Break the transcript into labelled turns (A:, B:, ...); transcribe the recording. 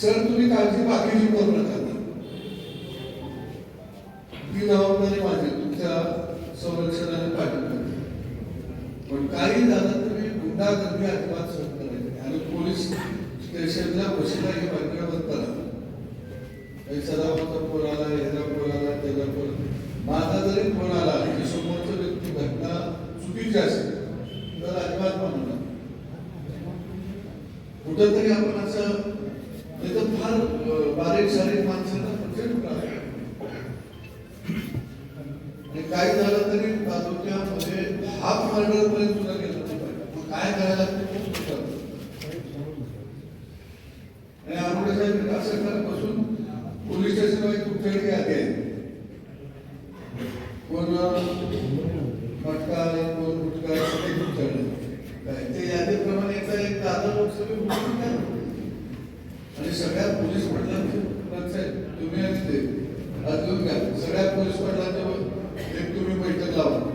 A: Sir तुम्ही काळजी बाकीची करू नका. ती जबाबदारी माझी तुमच्या संरक्षणाने पाठवली. पण काही झालं तरी गुंडागर्दी अजिबात सहन करायची आणि पोलीस स्टेशनला बसला हे बातम्या बंद करा. काही सदाभाऊचा फोन आला ह्याचा फोन आला त्याचा फोन माझा जरी फोन आला की समोरचं व्यक्ती घटना चुकीची असेल तर अजिबात म्हणून कुठंतरी आपण असं नाही तर फार बारीक सारीक माणसांना प्रचंड त्रास आणि काय झालं तरी तालुक्यामध्ये हाफ मर्डर पर्यंत सुद्धा गेलं नाही पाहिजे. मग काय करायला लागतं ते खूप कळतं. आणि आरोग्य साहेब असं करत बसून पोलीस स्टेशनवर तुमच्याकडे यादी आहे. कोण मटका आणि कोण कुठे आहे सगळे तुमच्याकडे काय ते यादीप्रमाणे एकदा एक दादा लोक सगळे आणि सगळ्या पोलीस पाटलांचे तुम्ही असते ते. अजून घ्या सगळ्या पोलीस पाटलांच्या एक तुम्ही बैठक लावा.